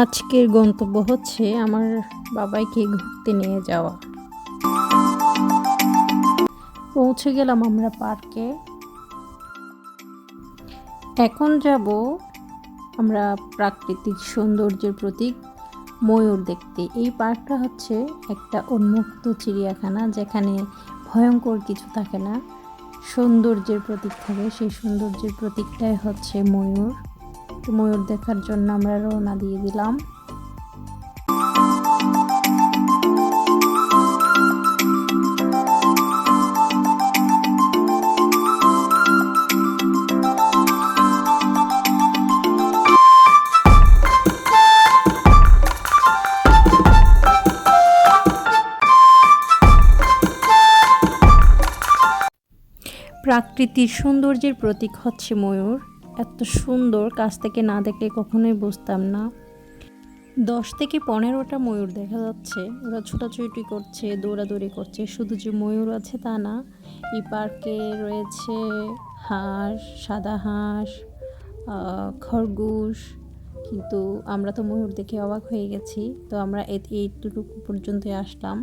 আজকের গন্তব্য হচ্ছে আমার বাবাইকে ঘুরতে নিয়ে যাওয়া। পৌঁছে গেলাম আমরা পার্কে। এখন যাব আমরা প্রাকৃতিক সৌন্দর্যের প্রতীক ময়ূর দেখতে। এই পার্কটা হচ্ছে একটা উন্মুক্ত চিড়িয়াখানা যেখানে ভয়ঙ্কর কিছু থাকে না। সৌন্দর্যের প্রতীক থাকে, সেই সৌন্দর্যের প্রতীকটাই হচ্ছে ময়ূর। ময়ূর দেখার জন্য আমরা রওনা দিয়ে দিলাম। প্রাকৃতিক সৌন্দর্যের প্রতীক হচ্ছে ময়ূর। এত সুন্দর কাছ থেকে না দেখলে কখনোই বুঝতাম না। দশ থেকে পনেরোটা ময়ূর দেখা যাচ্ছে। ওরা ছোটাছুটি করছে, দৌড়াদৌড়ি করছে। শুধু যে ময়ূর আছে তা না, এই পার্কে রয়েছে হাঁস, সাদা হাঁস খরগোশ। কিন্তু আমরা তো ময়ূর দেখে অবাক হয়ে গেছি। তো আমরা এইটুকু পর্যন্ত আসলাম।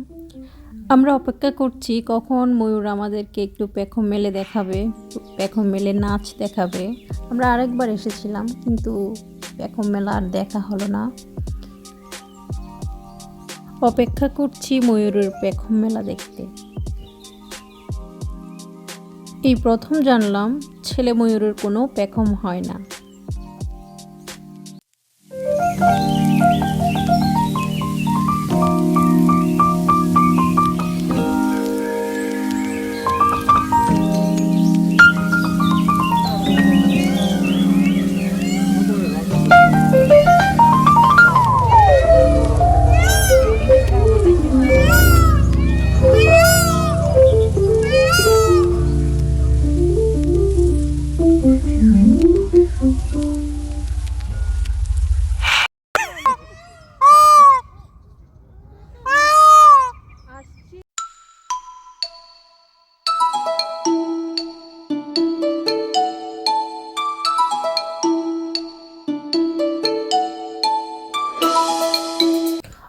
আমরা অপেক্ষা করছি কখন ময়ূর আমাদেরকে একটু পেখম মেলে দেখাবে, পেখম মেলে নাচ দেখাবে। আমরা আরেকবার এসেছিলাম, কিন্তু এখন মেলা আর দেখা হলো না। অপেক্ষা করছি ময়ূরের পেখম মেলা দেখতে। এই প্রথম জানলাম, ছেলে ময়ূরের কোনো পেখম হয় না।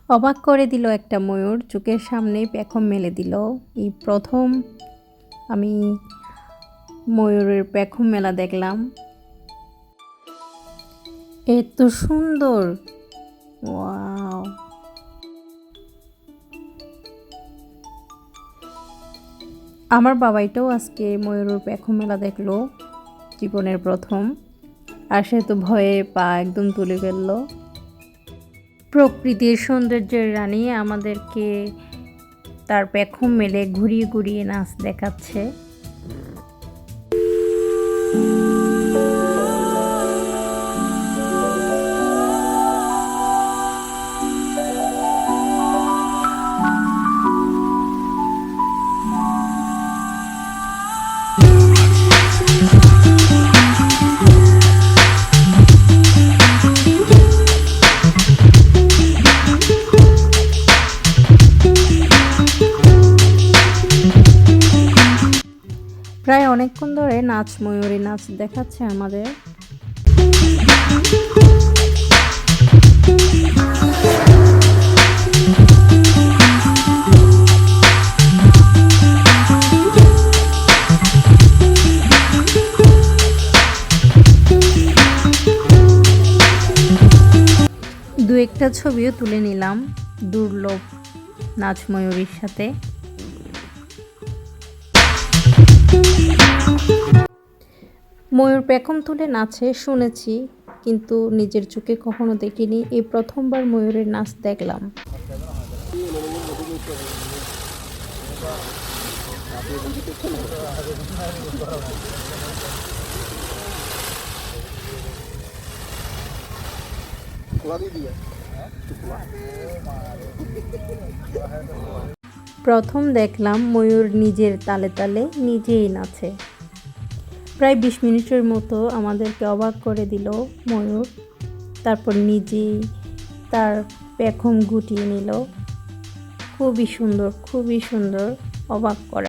অবাক করে দিল একটা ময়ূর, চোখের সামনেই পেখম মেলে দিল। এই প্রথম আমি ময়ূরের পেখম মেলা দেখলাম। এত সুন্দর! ওয়াও! আমার বাবাইটাও আজকে ময়ূরের পেখম মেলা দেখল, জীবনের প্রথম। আর সে তো ভয়ে পা একদম তুলে ফেলল। প্রকৃতির সৌন্দর্যের রানী আমাদেরকে তার পেখম মেলে ঘুরিয়ে ঘুরিয়ে নাচ দেখাচ্ছে। প্রায় অনেকক্ষণ ধরে নাচ ময়ূরী নাচ দেখাচ্ছে আমাদের। দু একটা ছবিও তুলে নিলাম দুর্লভ নাচ ময়ূরীর সাথে। ময়ূর পেখম তুলে নাচে, শুনেছি, কিন্তু নিজের চোখে কখনো দেখিনি। এই প্রথমবার ময়ূরের নাচ দেখলাম। প্রথম দেখলাম ময়ূর নিজের তালে তালে নিজেই নাচে। প্রায় বিশ মিনিটের মতো আমাদেরকে অবাক করে দিল ময়ূর। তারপর নিজেই তার পেখম গুটিয়ে নিল। খুবই সুন্দর খুবই সুন্দর, অবাক করে।